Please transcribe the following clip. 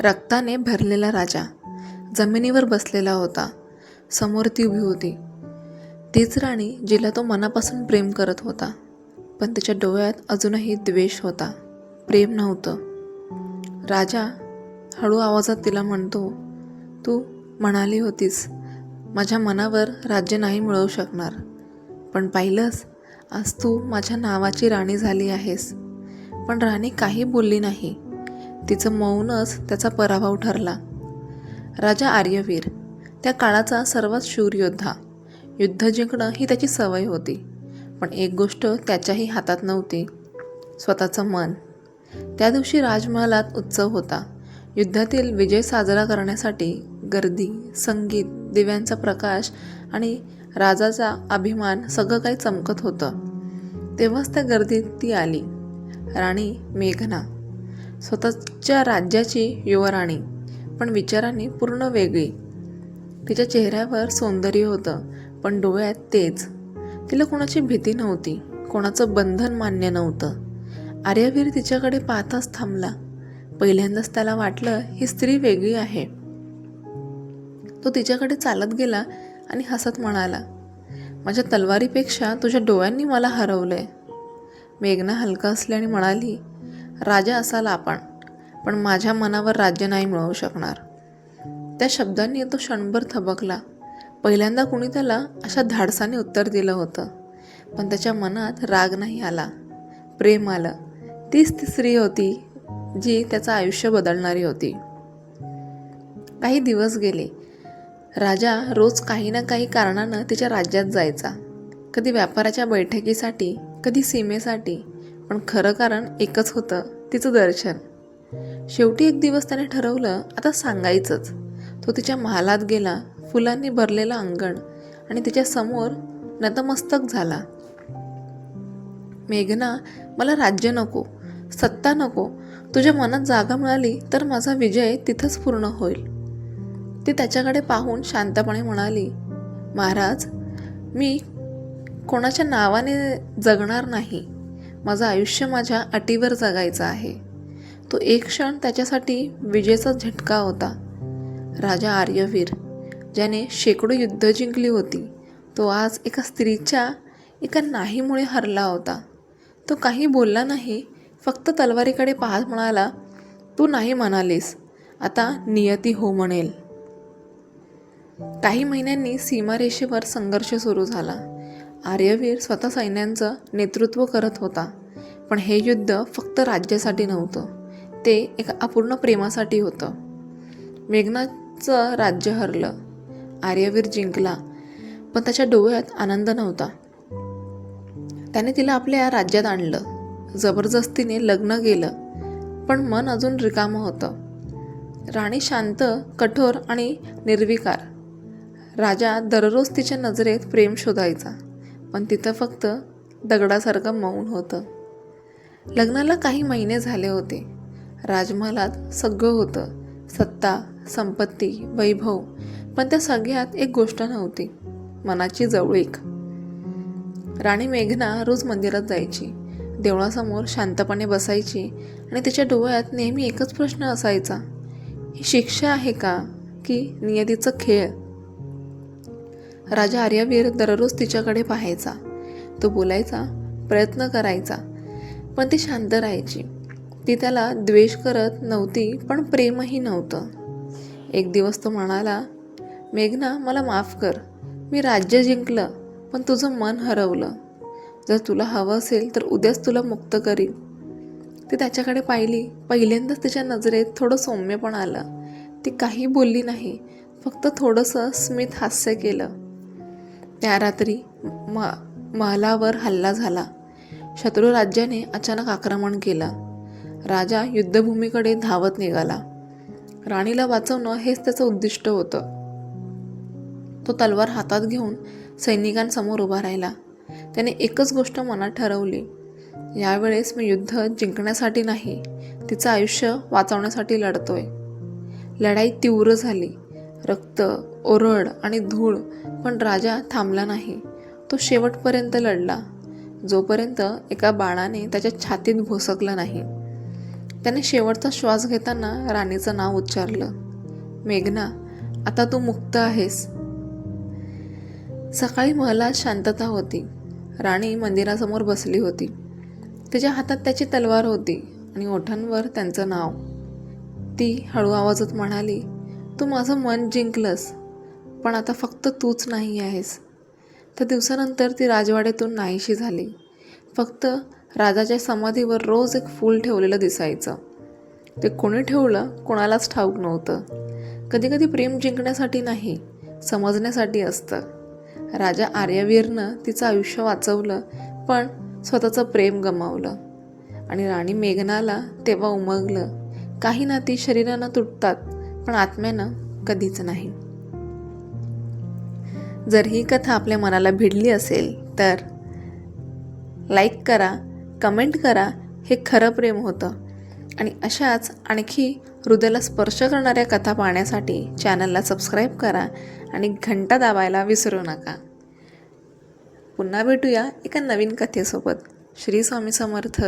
रक्ताने भरलेला राजा जमिनीवर बसलेला होता. समोर ती उभी होती. तीच राणी जिला तो मनापासून प्रेम करत होता पण तिच्या डोळ्यात अजूनही द्वेष होता. प्रेम नव्हतं. राजा हळू आवाजात तिला म्हणतो तू म्हणाली होतीस माझ्या मनावर राज्य नाही मिळवू शकणार. पण पाहिलंस आज तू माझ्या नावाची राणी झाली आहेस. पण राणी काही बोलली नाही. तिचं मौनच त्याचा पराभव ठरला. राजा आर्यवीर त्या काळाचा सर्वात शूर योद्धा युद्ध जिंकणं ही त्याची सवय होती पण एक गोष्ट त्याच्याही हातात नव्हती स्वतःचं मन. त्या दिवशी राजमहालात उत्सव होता. युद्धातील विजय साजरा करण्यासाठी गर्दी संगीत दिव्यांचा प्रकाश आणि राजाचा अभिमान सगळं काही चमकत होतं. तेव्हाच त्या गर्दीत ती आली. राणी मेघना स्वतःच्या राज्याची युवराणी पण विचारांनी पूर्ण वेगळी. तिच्या चेहऱ्यावर सौंदर्य होतं पण डोळ्यात तेज. तिला कोणाची भीती नव्हती कोणाचं बंधन मान्य नव्हतं. आर्यवीर तिच्याकडे पाहताच थांबला. पहिल्यांदाच त्याला वाटलं ही स्त्री वेगळी आहे. तो तिच्याकडे चालत गेला आणि हसत म्हणाला माझ्या तलवारीपेक्षा तुझ्या डोळ्यांनी मला हरवलंय. मेघना हलका असल्याने म्हणाली राजा असाल आपण पण माझ्या मनावर राज्य नाही मिळवू शकणार. त्या शब्दांनी तो क्षणभर थबकला. पहिल्यांदा कुणी त्याला अशा धाडसाने उत्तर दिलं होतं पण त्याच्या मनात राग नाही आला. प्रेम आलं. तीच ती स्त्री होती जी त्याचं आयुष्य बदलणारी होती. काही दिवस गेले. राजा रोज काही ना काही कारणानं तिच्या राज्यात जायचा. कधी व्यापाराच्या बैठकीसाठी कधी सीमेसाठी पण खरं कारण एकच होतं तिचं दर्शन. शेवटी एक दिवस त्याने ठरवलं आता सांगायचंच. तो तिच्या महालात गेला फुलांनी भरलेलं अंगण आणि तिच्या समोर नतमस्तक झाला. मेघना मला राज्य नको सत्ता नको. तुझ्या मनात जागा मिळाली तर माझा विजय तिथंच पूर्ण होईल. ती त्याच्याकडे पाहून शांतपणे म्हणाली महाराज मी कोणाच्या नावाने जगणार नाही. माझं आयुष्य माझ्या अटीवर जगायचं आहे. तो एक क्षण त्याच्यासाठी विजेचा झटका होता. राजा आर्यवीर ज्याने शेकडो युद्ध जिंकली होती तो आज एका स्त्रीच्या एका नाहीमुळे हरला होता. तो काही बोलला नाही फक्त तलवारीकडे पाहत म्हणाला तू नाही म्हणालीस आता नियती हो म्हणेल. काही महिन्यांनी सीमारेषेवर संघर्ष सुरू झाला. आर्यवीर स्वतः सैन्यांचं नेतृत्व करत होता. पण हे युद्ध फक्त राज्यासाठी नव्हतं. ते एका अपूर्ण प्रेमासाठी होतं. मेघनाचं राज्य हरलं. आर्यवीर जिंकला पण त्याच्या डोळ्यात आनंद नव्हता. त्याने तिला आपल्या राज्यात आणलं. जबरदस्तीने लग्न गेलं पण मन अजून रिकामं होतं. राणी शांत कठोर आणि निर्विकार. राजा दररोज तिच्या नजरेत प्रेम शोधायचा. पण तिथं फक्त दगडासारखं मौन होतं. लग्नाला काही महिने झाले होते. राजमहालात सगळं होतं. सत्ता संपत्ती वैभव पण त्या सगळ्यात एक गोष्ट नव्हती. मनाची जवळीक. राणी मेघना रोज मंदिरात जायची. देवळासमोर शांतपणे बसायची आणि तिच्या डोळ्यात नेहमी एकच प्रश्न असायचा. ही शिक्षा आहे का? की नियतीचं खेळ? राजा आर्यवीर दररोज तिच्याकडे पाहायचा. तो बोलायचा प्रयत्न करायचा पण ती शांत राहायची. ती त्याला द्वेष करत नव्हती पण प्रेमही नव्हतं. एक दिवस तो म्हणाला मेघना मला माफ कर. मी राज्य जिंकलं पण तुझं मन हरवलं. जर तुला हवं असेल तर उद्याच तुला मुक्त करीन. ती त्याच्याकडे पाहिली. पहिल्यांदाच तिच्या नजरेत थोडं सौम्य पण आलं. ती काही बोलली नाही फक्त थोडंसं स्मित हास्य केलं. त्या रात्री म महालावर हल्ला झाला. शत्रू राज्याने अचानक आक्रमण केलं. राजा युद्धभूमीकडे धावत निघाला. राणीला वाचवणं हेच त्याचं उद्दिष्ट होतं. तो तलवार हातात घेऊन सैनिकांसमोर उभा राहिला. त्याने एकच गोष्ट मनात ठरवली. यावेळेस मी युद्ध जिंकण्यासाठी नाही तिचं आयुष्य वाचवण्यासाठी लढतोय. लढाई तीव्र झाली. रक्त ओरड आणि धूळ पण राजा थांबला नाही. तो शेवटपर्यंत लढला. जोपर्यंत एका बाणाने त्याच्या छातीत भोसकलं नाही. त्याने शेवटचा श्वास घेताना राणीचं नाव उच्चारलं. मेघना आता तू मुक्त आहेस. सकाळी महलात शांतता होती. राणी मंदिरासमोर बसली होती. तिच्या हातात त्याची तलवार होती आणि ओठांवर त्यांचं नाव. ती हळू आवाजात म्हणाली तू माझं मन जिंकलंस पण आता फक्त तूच नाही आहेस. त्या दिवसानंतर ती राजवाड्यातून नाहीशी झाली. फक्त राजाच्या समाधीवर रोज एक फूल ठेवलेलं दिसायचं. ते कोणी ठेवलं कोणालाच ठाऊक नव्हतं. कधीकधी प्रेम जिंकण्यासाठी नाही समजण्यासाठी असतं. राजा आर्यवीरनं तिचं आयुष्य वाचवलं पण स्वतःचं प्रेम गमावलं. आणि राणी मेघनाला तेव्हा उमगलं काही नाती शरीरानं तुटतात पण आत्म्यानं कधीच नाही. जर ही कथा आपल्या मनाला भिडली असेल तर लाईक करा कमेंट करा हे खरं प्रेम होतं. आणि अशाच आणखी हृदयाला स्पर्श करणाऱ्या कथा पाहण्यासाठी चॅनलला सबस्क्राईब करा आणि घंटा दाबायला विसरू नका. पुन्हा भेटूया एका नवीन कथेसोबत. श्री स्वामी समर्थ.